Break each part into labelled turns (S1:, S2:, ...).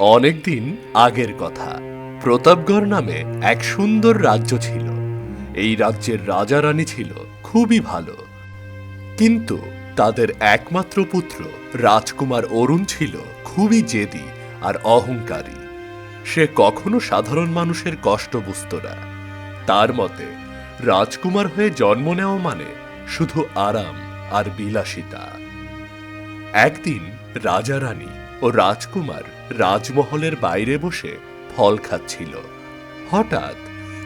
S1: অনেকদিন আগের কথা। প্রতাপগড় নামে এক সুন্দর রাজ্য ছিল। এই রাজ্যের রাজা রানী ছিল খুবই ভালো। কিন্তু তাদের একমাত্র পুত্র রাজকুমার অরুণ ছিল খুবই জেদি আর অহংকারী। সে কখনো সাধারণ মানুষের কষ্ট বুঝত না। তার মতে, রাজকুমার হয়ে জন্ম নেওয়া মানে শুধু আরাম আর বিলাসিতা। একদিন রাজা রানী ও রাজকুমার রাজমহলের বাইরে বসে ফল খাচ্ছিল। হঠাৎ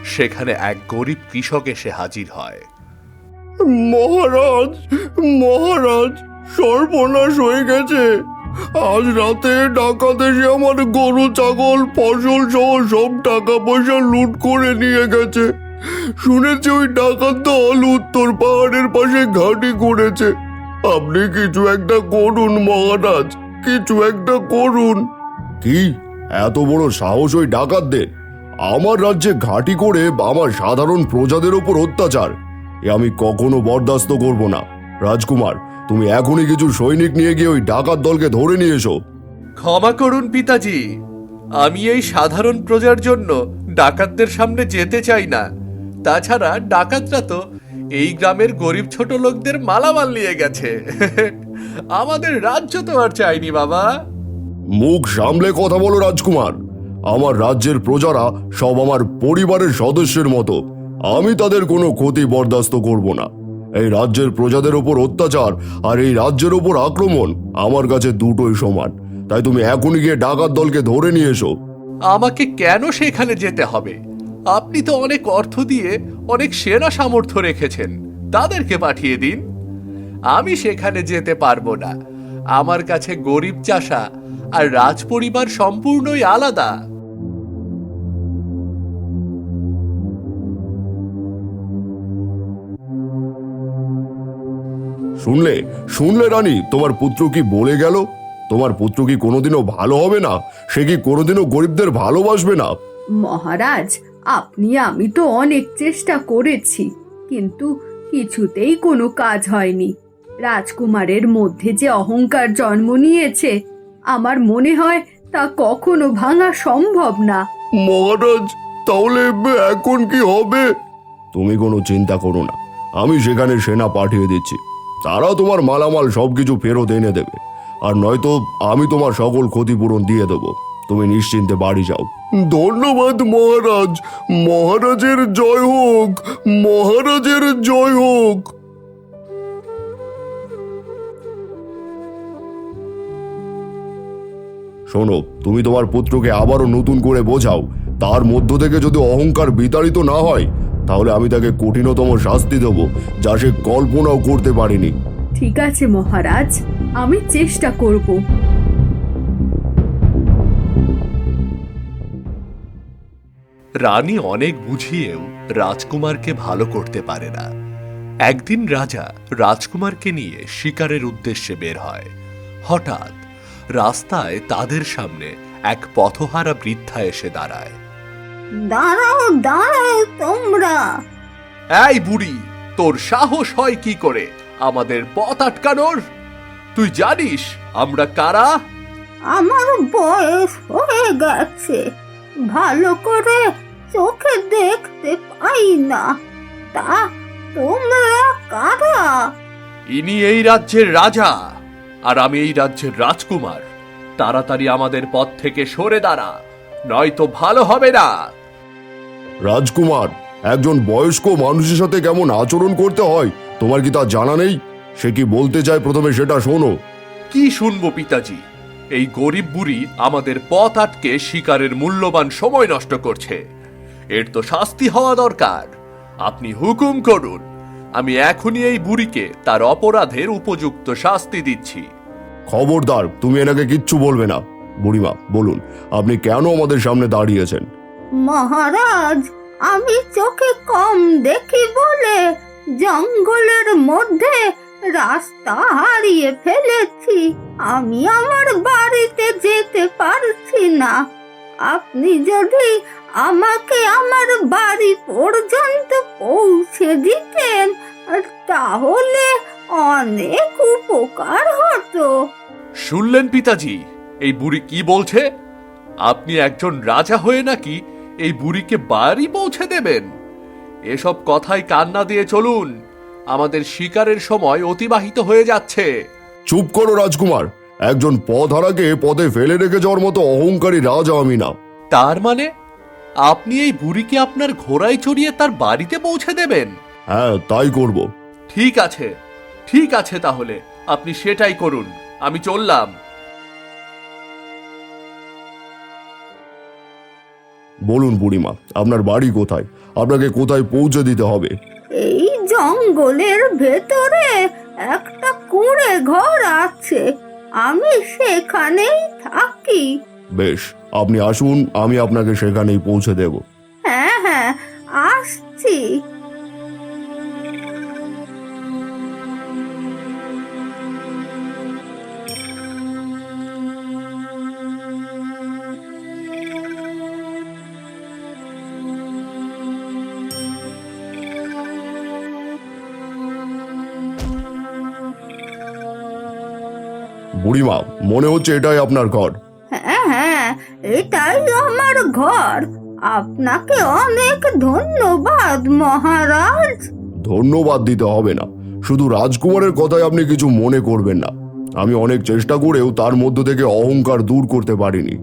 S1: সেখানে এক গরিব কৃষক এসে হাজির হয়।
S2: মহারাজ মহারাজ, সর্বনাশ হয়ে গেছে। আজ রাতে ডাকাত এসে আমার গরু, ছাগল, ফসল সহ সব টাকা পয়সা লুট করে নিয়ে গেছে। শুনেছি ওই ডাকাত দল উত্তর পাহাড়ের পাশে ঘাঁটি করেছে। আপনি কিছু একটা করুন, মহারাজ, কিছু একটা করুন। কি? এত বড় সাহস ওই ডাকাতদের। আমার রাজ্যে ঘাঁটি করে আমার সাধারণ প্রজাদের ওপর অত্যাচার। এ আমি কখনো বরদাস্ত করব না। রাজকুমার, তুমি এখনই কিছু সৈনিক নিয়ে গিয়ে ওই ডাকাত দলকে ধরে নিয়ে এসো।
S1: ক্ষমা করুন, পিতাজি। আমি এই সাধারণ প্রজার জন্য ডাকাতদের সামনে যেতে চাই না। তাছাড়া ডাকাতরা তো এই গ্রামের গরিব ছোট লোকদের মালামাল নিয়ে গেছে। আমাদের রাজ্য তো আর চাইনি, বাবা।
S2: মুখ সামলে কথা বলো রাজকুমার। আমার রাজ্যের প্রজারা সব আমার পরিবারের সদস্যের মতো। আমি তাদের কোনো ক্ষতি বরদাস্ত করব না। এই রাজ্যের প্রজাদের ওপর অত্যাচার আর এই রাজ্যের ওপর আক্রমণ আমার কাছে দুটোই সমান। তাই তুমি এখনই গিয়ে ডাকাত দলকে ধরে নিয়ে এসো।
S1: আমাকে কেন সেখানে যেতে হবে? আপনি তো অনেক অর্থ দিয়ে অনেক সেনা সামর্থ্য রেখেছেন। তাদেরকে পাঠিয়ে দিন। আমি সেখানে যেতে পারব না। আমার কাছে গরিব চাষা আর রাজপরিবার সম্পূর্ণই আলাদা।
S2: শুনলে শুনলে রানী তোমার পুত্র কি বলে গেল? তোমার পুত্র কি কোনোদিনও ভালো হবে না? সে কি কোনোদিনও গরিবদের ভালোবাসবে না?
S3: মহারাজ আপনি আমি তো অনেক চেষ্টা করেছি কিন্তু কিছুতেই কোনো কাজ হয়নি। রাজকুমারের মধ্যে যে অহংকার জন্ম নিয়েছে আমার মনে হয় তা কখনো ভাঙা সম্ভব না।
S2: মহারাজ তাহলে এখন কি হবে? তুমি কোনো চিন্তা করো না। আমি সেখানে সেনা পাঠিয়ে দিচ্ছি। তারা তোমার মালামাল সবকিছু ফেরত এনে দেবে। আর নয়তো আমি তোমার সকল ক্ষতিপূরণ দিয়ে দেবো। তুমি নিশ্চিন্তে বাড়ি যাও। ধন্যবাদ মহারাজ। মহারাজের জয় হোক। মহারাজের জয় হোক। শোনো তুমি তোমার পুত্রকে আবারও নতুন করে বোঝাও। তার মধ্য থেকে যদি অহংকার বিতাড়িত না হয় তাহলে আমি তাকে কঠিনতম শাস্তি দেব যা সে কল্পনাও করতে পারেনি।
S3: ঠিক আছে মহারাজ আমি চেষ্টা করব।
S1: রানী অনেক বুঝিয়েও রাজকুমারকে ভালো করতে পারে না। একদিন রাজা রাজকুমারকে নিয়ে শিকারের উদ্দেশ্যে বের হয়। হঠাৎ রাস্তায় তাদের সামনে এক পথহারা বৃদ্ধা এসে দাঁড়ায়।
S3: দাঁড়াও দাঁড়াও তোমরা।
S1: এই বুড়ি তোর সাহস হয় কি করে? আমাদের পথ আটকানোর? তুই জানিস আমরা কারা?
S3: আমার বয়স হয়ে গেছে। ভালো করে চোখে দেখতে পাই না। তা তোমরা কারা?
S1: ইনি এই রাজ্যের রাজা। আর আমি এই রাজ্যের রাজকুমার। তাড়াতাড়ি আমাদের পথ থেকে সরে দাঁড়া নয়তো ভালো হবে না।
S2: রাজকুমার একজন বয়স্ক মানুষের সাথে কেমন আচরণ করতে হয় তোমার কি তা জানা নেই? সে কি বলতে চায় প্রথমে সেটা শোনো।
S1: কি শুনব পিতাজি? এই গরিব বুড়ি আমাদের পথ আটকে শিকারের মূল্যবান সময় নষ্ট করছে। এর তো শাস্তি হওয়া দরকার। আপনি হুকুম করুন আমি এখনই এই বুড়িকে তার অপরাধের উপযুক্ত শাস্তি দিচ্ছি।
S2: খবরদার তুমি এনাকে কিচ্ছু বলবে না। বুড়িমা বলুন আপনি কেন আমাদের সামনে দাঁড়িয়েছেন?
S3: মহারাজ আমি চোখে কম দেখি বলে জঙ্গলের মধ্যে রাস্তা হারিয়ে ফেলেছি। আমি আমার বাড়িতে যেতে পারছি না। আপনি যদি আমাকে আমার বাড়ি পর্যন্ত পৌঁছে দিতেন তাহলে অনেক উপকার হতো।
S1: শুনলেন পিতাজি এই বুড়ি কি বলছে? আপনি একজন রাজা হয়ে নাকি এই বুড়িকে বাড়ি পৌঁছে দেবেন? এসব কথায় কান্না দিয়ে চলুন আমাদের শিকারের সময় অতিবাহিত হয়ে যাচ্ছে।
S2: চুপ করো রাজকুমার একজন পথহারাকে পদে ফেলে রেখে যাওয়ার মতো অহংকারী রাজা আমি না।
S1: তার মানে? আপনি এই বুড়িকে আপনার ঘোড়ায় চড়িয়ে তার বাড়িতে পৌঁছে দেবেন।
S2: হ্যাঁ তাই করব।
S1: ঠিক আছে ঠিক আছে তাহলে আপনি সেটাই করুন আমি চললাম।
S2: বলুন বুড়িমা আপনার বাড়ি কোথায়? আপনাকে কোথায় পৌঁছে দিতে হবে?
S3: এই জঙ্গলের ভেতরে একটা কুঁড়ে ঘর আছে আমি সেখানেই থাকি।
S2: বেশ আপনি আসুন আমি আপনাকে সেখানেই পৌঁছে দেব।
S3: হ্যাঁ হ্যাঁ আসছি।
S2: বুড়িমা মনে হচ্ছে এটাই আপনার ঘর।
S3: এটাই আমার ঘর। আপনাকে অনেক ধন্যবাদ মহারাজ।
S2: ধন্যবাদ দিতে হবে না। শুধু রাজকুমারের কথায় আপনি কিছু মনে করবেন না। আমি অনেক চেষ্টা করেও তার মধ্য থেকে অহংকার দূর করতে পারিনি।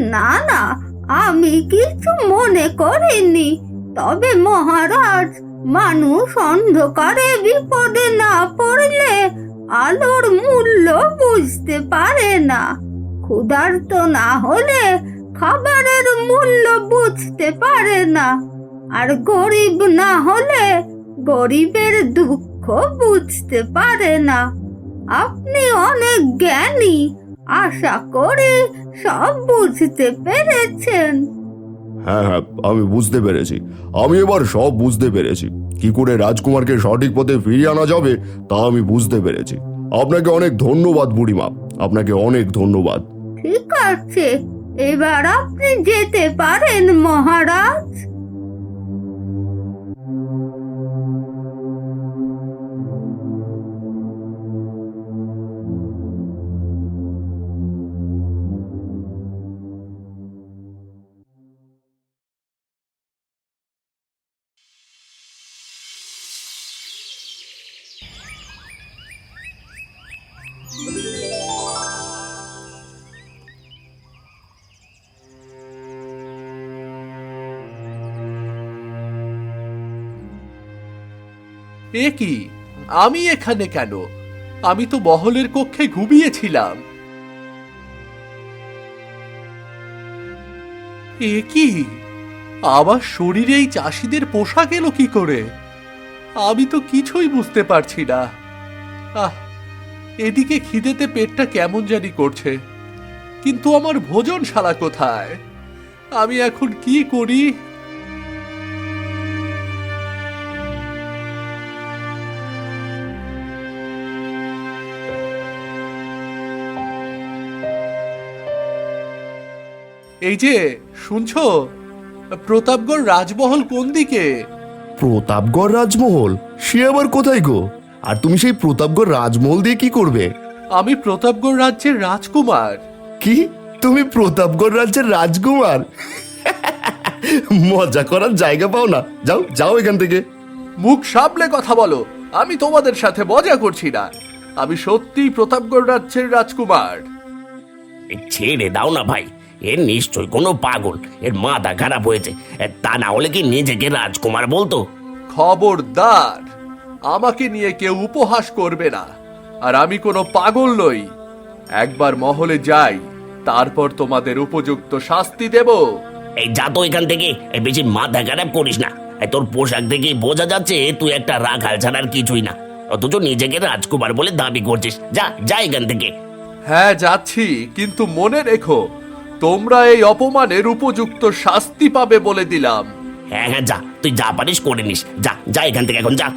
S3: না না আমি কিছু মনে করিনি। তবে মহারাজ মানুষ অন্ধকারে বিপদে না পড়লে আলোর মূল্য বুঝতে পারে না। ক্ষুধার্ত না হলে খাবারের মূল্য বুঝতে পারে না। আর গরিব না হলে গরিবের দুঃখ বুঝতে পারে না। আপনি অনেক জ্ঞানী, আশা করি সব বুঝতে পেরেছেন।
S2: হ্যাঁ হ্যাঁ আমি বুঝতে পেরেছি। আমি এবার সব বুঝতে পেরেছি। কি করে রাজকুমারকে সঠিক পথে ফিরিয়ে আনা যাবে তা আমি বুঝতে পেরেছি। আপনাকে অনেক ধন্যবাদ, বুড়িমা। আপনাকে অনেক ধন্যবাদ।
S3: ঠিক আছে এবার আপনি যেতে পারেন মহারাজ।
S1: এ কি? আমি এখানে কেন? আমি তো মহলের কক্ষে ঘুমিয়েছিলাম। এ কি? আমার শরীরে এই চাষিদের পোশাক এলো কি করে? আমি তো কিছুই বুঝতে পারছি না। আহ, এদিকে খিদেতে পেটটা কেমন জানি করছে। কিন্তু আমার ভোজনশালা কোথায়? আমি এখন কি করি? এই যে শুনছো? প্রতাপগড় রাজমহল কোন দিকে?
S2: প্রতাপগড় রাজমহল? সে আবার কোথায় গো? আর তুমি সেই প্রতাপগড় রাজমহল দিয়ে কি করবে?
S1: আমি প্রতাপগড় রাজ্যের রাজকুমার।
S2: কি? তুমি প্রতাপগড় রাজ্যের রাজকুমার? মজা করার জায়গা পাও না। যাও যাও এখান থেকে।
S1: মুখ সামলে কথা বলো। আমি তোমাদের সাথে মজা করছি না। আমি সত্যিই প্রতাপগড় রাজ্যের রাজকুমার।
S4: ছেড়ে দাও না ভাই। এর নিশ্চয় কোনো পাগল। এর মাথা খারাপ হয়েছে। তা না হলে কি নিজেকে রাজকুমার বলতো?
S1: খবরদার আমাকে নিয়ে কেউ উপহাস করবে না। আর আমি কোনো পাগল নই। একবার মহলে যাই তারপর তোমাদের উপযুক্ত শাস্তি দেব।
S4: এই যা তো এখান থেকে। এ, বেশি মাথা খারাপ করিস না। এ, তোর পোশাক দেখে বোঝা যাচ্ছে তুই একটা রাখাল ছাড়ার কিছুই না। অথচ নিজেকে রাজকুমার বলে দাবি করছিস। যা যা এখান থেকে।
S1: হ্যাঁ যাচ্ছি কিন্তু মনে রেখো তোমরা এই অপমানের উপযুক্ত শাস্তি পাবে বলে দিলাম।
S4: হ্যাঁ হ্যাঁ যা তুই যা পারিস করে নিস। যা যা এখান থেকে এখন যা।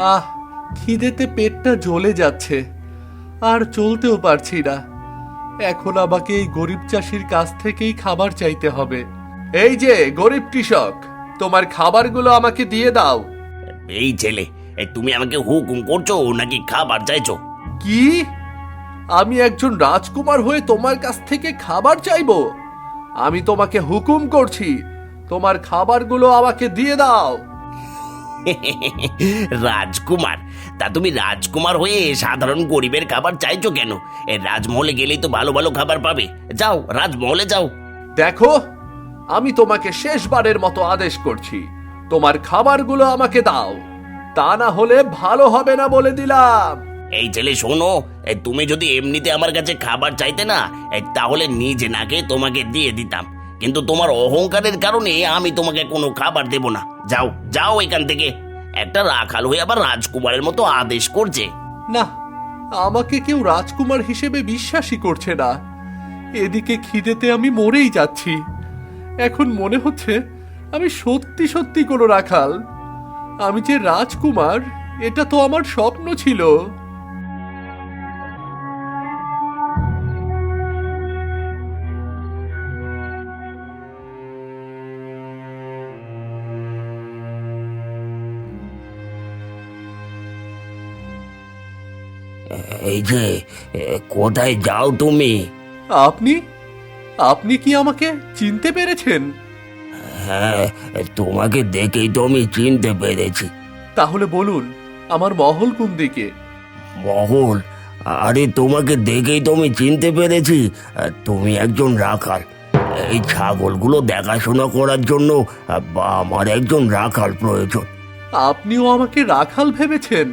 S1: আহ খিদেতে পেটটা জ্বলে যাচ্ছে। আর চলতেও পারছি না। এখন আমাকে এই গরিব চাষির কাছ থেকেই খাবার চাইতে হবে। এই যে গরিব কৃষক তোমার খাবারগুলো আমাকে দিয়ে দাও।
S4: এই ছেলে এ, তুমি আমাকে হুকুম করছ নাকি খাবার চাইছো?
S1: কি? আমি একজন রাজকুমার হয়ে তোমার কাছ থেকে খাবার চাইব? আমি তোমাকে হুকুম করছি তোমার খাবারগুলো আমাকে দিয়ে দাও।
S4: রাজকুমার তা তুমি রাজকুমার হয়ে সাধারণ গরিবের খাবার চাইছো কেন? এ রাজমহলে গেলেই তো ভালো ভালো খাবার পাবে। যাও রাজমহলে যাও।
S1: দেখো আমি তোমাকে শেষবারের মতো আদেশ করছি। তোমার খাবারগুলো আমাকে দাও। তা না হলে ভালো হবে না বলে দিলাম।
S4: এই ছেলে শোনো এ, তুমি যদি এমনিতে আমার কাছে খাবার চাইতে না এ, তাহলে নিজে নাকে তোমাকে দিয়ে দিতাম। কিন্তু তোমার অহংকারের কারণে আমি তোমাকে কোনো খাবার দেব না। যাও যাও এখান থেকে। একটা রাখাল হয়ে আবার রাজকুমারের মতো আদেশ করছে।
S1: না, আমাকে কেউ রাজকুমার হিসেবে বিশ্বাসই করছে না। এদিকে খিদেতে আমি মরেই যাচ্ছি। এখন মনে হচ্ছে আমি সত্যি সত্যি কোনো রাখাল। আমি যে রাজকুমার, এটা তো আমার স্বপ্ন ছিল।
S4: এই যে এ, কোথায় যাও তুমি?
S1: আপনি? আপনি কি আমাকে চিনতে পেরেছেন?
S4: হ্যাঁ তোমাকে দেখেই তো আমি চিনতে পেরেছি।
S1: তাহলে বলুন আমার মহল কোন দিকে?
S4: মহল? আরে তোমাকে দেখেই তো আমি চিনতে পেরেছি। তুমি একজন রাখাল। এই ছাগলগুলো দেখাশোনা করার জন্য আ, আমার একজন রাখাল প্রয়োজন।
S1: আপনিও আমাকে রাখাল ভেবেছেন?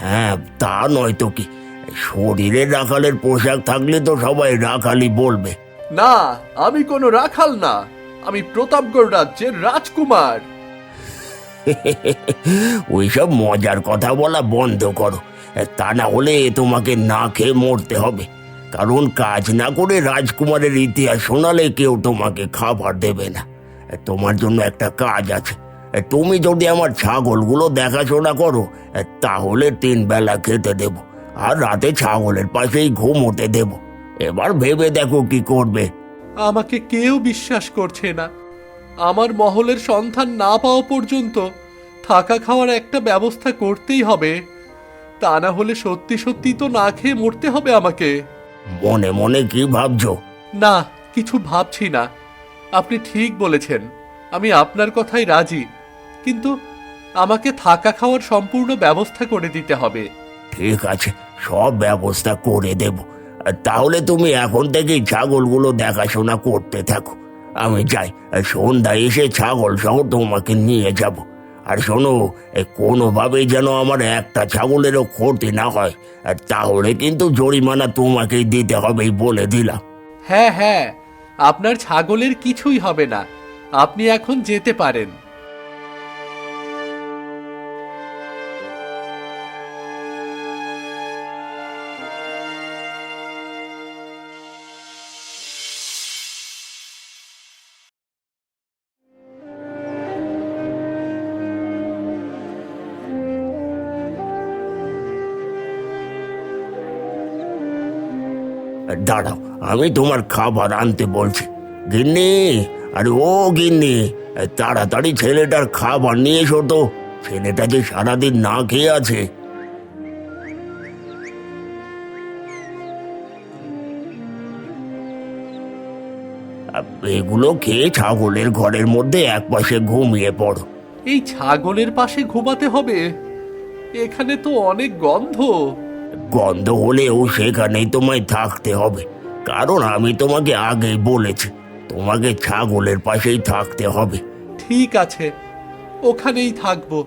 S4: হ্যাঁ তা নয় তো কি? শরীরে রাখালের পোশাক থাকলে তো সবাই রাখালই বলবে।
S1: না আমি কোনো রাখাল না। আমি প্রতাপগড় রাজ্যের রাজকুমার।
S4: ওইসব মজার কথা বলা বন্ধ করো। তা না হলে তোমাকে না খেয়ে মরতে হবে। কারণ কাজ না করে রাজকুমারের ইতিহাস শোনালে কেউ তোমাকে খাবার দেবে না। তোমার জন্য একটা কাজ আছে। তুমি যদি আমার ছাগলগুলো দেখাশোনা করো তাহলে তিন বেলা খেতে দেব। আর রাতে ছাগলের পাশেই ঘুমোতে দেব। এবার ভেবে দেখো কি করবে।
S1: আমাকে কেউ বিশ্বাস করছে না। আমার মহলের সন্ধান না পাওয়া পর্যন্ত থাকা খাওয়ার একটা ব্যবস্থা করতেই হবে। তা না হলে সত্যি সত্যি তো না খেয়ে মরতে হবে আমাকে।
S4: মনে মনে কি ভাবছ?
S1: না কিছু ভাবছি না। আপনি ঠিক বলেছেন আমি আপনার কথাই রাজি। কিন্তু আমাকে থাকা খাওয়ার সম্পূর্ণ ব্যবস্থা করে দিতে হবে।
S4: ঠিক আছে, সব ব্যবস্থা করে দেব। তাহলে তুমি এখন থেকেই ছাগলগুলো দেখাশোনা করতে থাকো। আমি যাই আর সন্ধ্যায় এসে ছাগল সহ তোমাকে নিয়ে যাব। আর শোনো এ কোনোভাবেই যেন আমার একটা ছাগলেরও ক্ষতি না হয় আর তাহলে কিন্তু জরিমানা তোমাকেই দিতে হবে বলে দিলাম।
S1: হ্যাঁ হ্যাঁ আপনার ছাগলের কিছুই হবে না। আপনি এখন যেতে পারেন।
S4: দাঁড়াও, আমি তোমার খাবার আনতে বলছি। গিন্নি, আরে ও গিন্নি, তাড়াতাড়ি ছেলেটার খাবার নিয়ে এসো তো। ছেলেটা যে সারাদিন না খেয়ে আছে। এগুলো খেয়ে ছাগলের ঘরের মধ্যে একপাশে ঘুমিয়ে পড়ো।
S1: এই ছাগলের পাশে ঘুমাতে হবে। এখানে তো অনেক গন্ধ।
S4: গন্ধ হলেও সেখানেই তোমায় থাকতে হবে। কারণ আমি তোমাকে আগেই বলেছি তোমাকে ছাগলের পাশেই থাকতে হবে।
S1: ঠিক আছে ওখানেই থাকব।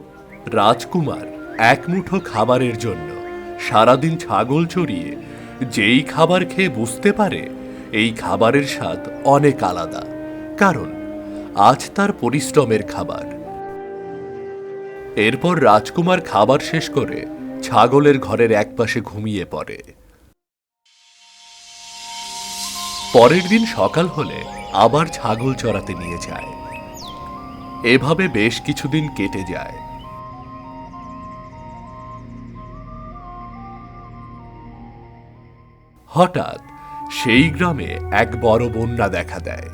S1: রাজকুমার এক মুঠো খাবারের জন্য। সারাদিন ছাগল চড়িয়ে যেই খাবার খেয়ে বুঝতে পারে এই খাবারের স্বাদ অনেক আলাদা। কারণ আজ তার পরিশ্রমের খাবার। এরপর রাজকুমার খাবার শেষ করে ছাগলের ঘরের একপাশে ঘুমিয়ে পড়ে। পরের দিন সকাল হলে আবার ছাগল চড়াতে নিয়ে যায়। এভাবে বেশ কিছুদিন কেটে যায়। হঠাৎ সেই গ্রামে এক বড় বন্যা দেখা দেয়।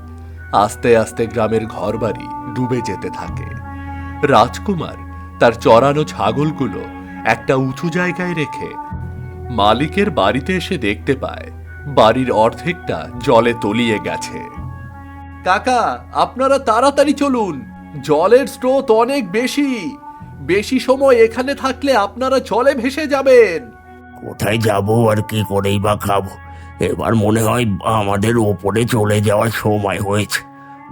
S1: আস্তে আস্তে গ্রামের ঘরবাড়ি ডুবে যেতে থাকে। রাজকুমার তার চড়ানো ছাগলগুলো একটা উঁচু জায়গায় রেখে মালিকের বাড়িতে এসে দেখতে পায় বাড়ির অর্ধেকটা জলে তলিয়ে গেছে। কাকা আপনারা তাড়াতাড়ি চলুন। জলের স্রোত অনেক বেশি। বেশি সময় এখানে থাকলে আপনারা জলে ভেসে যাবেন।
S4: কোথায় যাব আর কি করেই বা খাব? এবার মনে হয় আমাদের ওপরে চলে যাওয়ার সময় হয়েছে।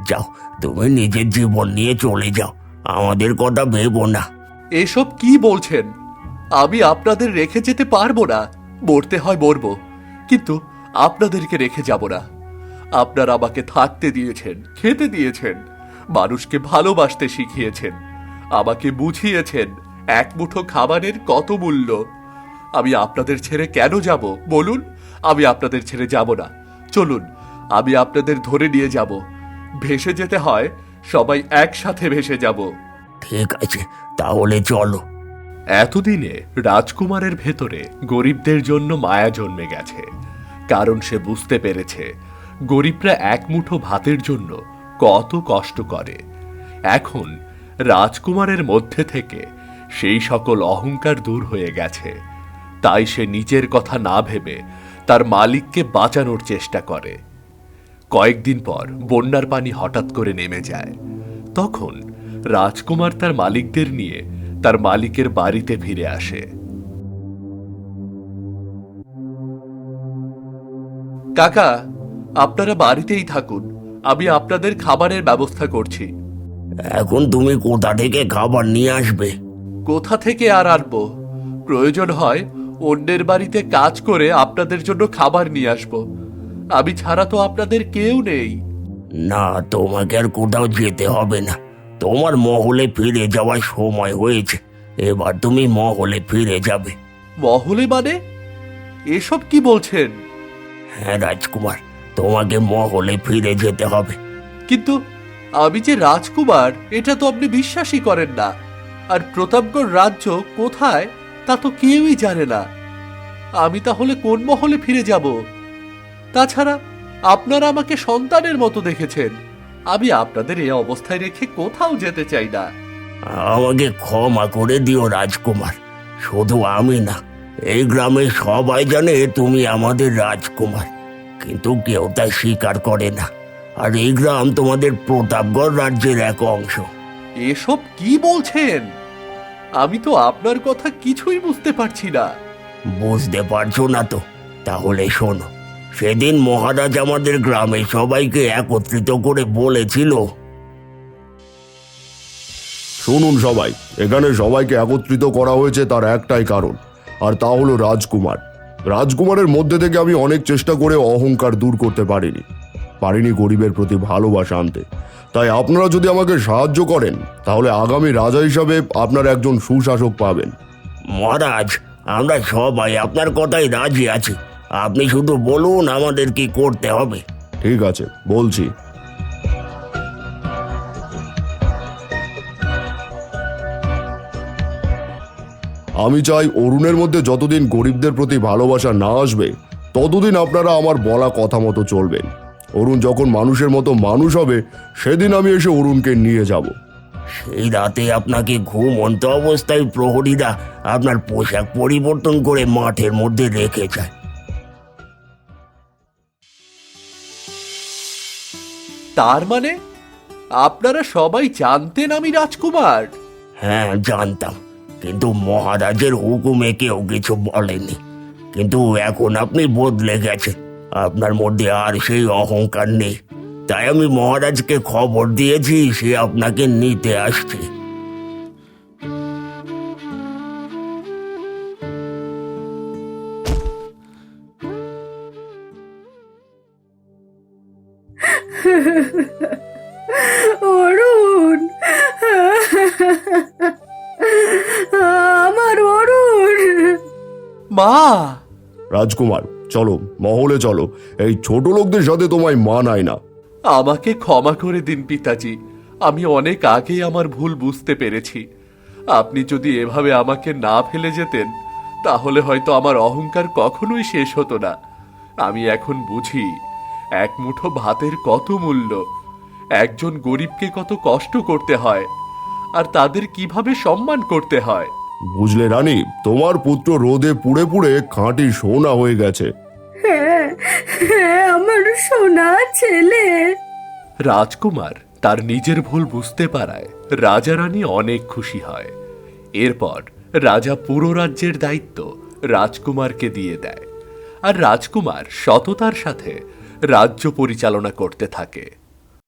S4: যাও তুমি নিজের জীবন নিয়ে চলে যাও। আমাদের কথা ভেবো না।
S1: এসব কি বলছেন? আমি আপনাদের রেখে যেতে পারব না। মরতে হয় মরবো, কিন্তু আপনাদেরকে রেখে যাব না। আপনারা আমাকে থাকতে দিয়েছেন, খেতে দিয়েছেন, মানুষকে ভালোবাসতে শিখিয়েছেন, আমাকে বুঝিয়েছেন এক মুঠো খাবারের কত মূল্য। আমি আপনাদের ছেড়ে কেন যাব? বলুন, আমি আপনাদের ছেড়ে যাব না। চলুন, আমি আপনাদের ধরে নিয়ে যাব। ভেসে যেতে হয়, সবাই একসাথে ভেসে যাব।
S4: ঠিক আছে, তাহলে চলো।
S1: এতদিনে রাজকুমারের ভেতরে গরিবদের জন্য মায়া জন্মে গেছে। কারণ সে বুঝতে পেরেছে, গরিবরা এক মুঠো ভাতের জন্য কত কষ্ট করে। এখন রাজকুমারের মধ্যে থেকে সেই সকল অহংকার দূর হয়ে গেছে। তাই সে নিজের কথা না ভেবে তার মালিককে বাঁচানোর চেষ্টা করে। কয়েকদিন পর বন্যার পানি হঠাৎ করে নেমে যায়। তখন রাজকুমার তার মালিকদের নিয়ে তার মালিকের বাড়িতে ফিরে আসে। কাকা আপনারা বাড়িতেই থাকুন। আমি আপনাদের খাবারের ব্যবস্থা করছি।
S4: এখন তুমি কোথা থেকে খাবার নিয়ে আসবে?
S1: কোথা থেকে আর আনব? প্রয়োজন হয় অন্যের বাড়িতে কাজ করে আপনাদের জন্য খাবার নিয়ে আসব। আমি ছাড়া তো আপনাদের কেউ নেই।
S4: না তোমাকে আর কোথাও যেতে হবে না। তোমার মহলে ফিরে যাওয়ার সময় হয়েছে। এবার তুমি মহলে ফিরে যাবে।
S1: মহলে মানে? এসব কি বলছেন?
S4: হ্যাঁ রাজকুমার তোমাকে মহলে ফিরে যেতে হবে।
S1: কিন্তু আমি যে রাজকুমার এটা তো আপনি বিশ্বাসই করেন না। আর প্রতাপগড় রাজ্য কোথায় তা তো কেউই জানে না। আমি তাহলে কোন মহলে ফিরে যাব? তাছাড়া আপনারা আমাকে সন্তানের মতো দেখেছেন। আমি আপনাদের এই অবস্থায় রেখে কোথাও যেতে চাই না।
S4: আমাকে ক্ষমা করে দিও রাজকুমার। শুধু আমি না এই গ্রামে সবাই জানে তুমি আমাদের রাজকুমার। কিন্তু কেউ তা স্বীকার করে না। আর এই গ্রাম তোমাদের প্রতাপগড় রাজ্যের এক অংশ।
S1: এসব কি বলছেন? আমি তো আপনার কথা কিছুই বুঝতে পারছি না।
S4: বুঝতে পারছ না তো? তাহলে শোনো সেদিন মহারাজ আমাদের গ্রামে সবাইকে একত্রিত করে বলেছিল।
S2: শুনুন সবাই এখানে সবাইকে একত্রিত করা হয়েছে তার একটাই কারণ আর তা হলো রাজকুমার। রাজকুমারের মধ্যে থেকে আমি অনেক চেষ্টা করে অহংকার দূর করতে পারিনি পারিনি গরিবের প্রতি ভালোবাসা আনতে। তাই আপনারা যদি আমাকে সাহায্য করেন তাহলে আগামী রাজা হিসাবে আপনার একজন সুশাসক পাবেন।
S4: মহারাজ আমরা সবাই আপনার কথাই রাজি আছি। আপনি শুধু বলুন আমাদের কি করতে হবে।
S2: ঠিক আছে বলছি। আমি চাই অরুণের মধ্যে যতদিন গরিবদের প্রতি ভালোবাসা না আসবে ততদিন আপনারা আমার বলা কথা মতো চলবেন। অরুণ যখন মানুষের মতো মানুষ হবে সেদিন আমি এসে অরুণকে নিয়ে যাব।
S4: সেই রাতে আপনাকে ঘুম অন্ত অবস্থায় প্রহরীরা আপনার পোশাক পরিবর্তন করে মাঠের মধ্যে রেখে যায়।
S1: তার মানে? আপনারা সবাই জানতেন আমি রাজকুমার।
S4: হ্যাঁ জানতাম। কিন্তু মহারাজের হুকুমে কেউ কিছু বলেনি। কিন্তু এখন আপনি বদলে গেছেন। আপনার মধ্যে আর সেই অহংকার নেই। তাই আমি মহারাজকে খবর দিয়েছি, সে আপনাকে নিতে আসছে।
S2: রাজকুমার, চলো, মহলে চলো। এই ছোট লোকদের সাথে তোমায় মানায় না।
S1: আমাকে ক্ষমা করে দিন পিতাজি, আমি অনেক আগেই আমার ভুল বুঝতে পেরেছি। আপনি যদি এভাবে আমাকে না ফেলে যেতেন, তাহলে হয়তো আমার অহংকার কখনোই শেষ হতো না। আমি এখন বুঝি, এক মুঠো ভাতের কত মূল্য। একজন গরিবকে কত কষ্ট করতে হয়, আর তাদের কীভাবে সম্মান করতে হয়?
S2: বুঝলে রানী তোমার পুত্র রোদে পুড়ে পুড়ে খাঁটি সোনা হয়ে গেছে।
S3: হ্যাঁ হ্যাঁ আমার সোনা ছেলে।
S1: রাজকুমার তার নিজের ভুল বুঝতে পারায় রাজা রানী অনেক খুশি হয়। এরপর রাজা পুরো রাজ্যের দায়িত্ব রাজকুমারকে দিয়ে দেয়। আর রাজকুমার সততার সাথে রাজ্য পরিচালনা করতে থাকে।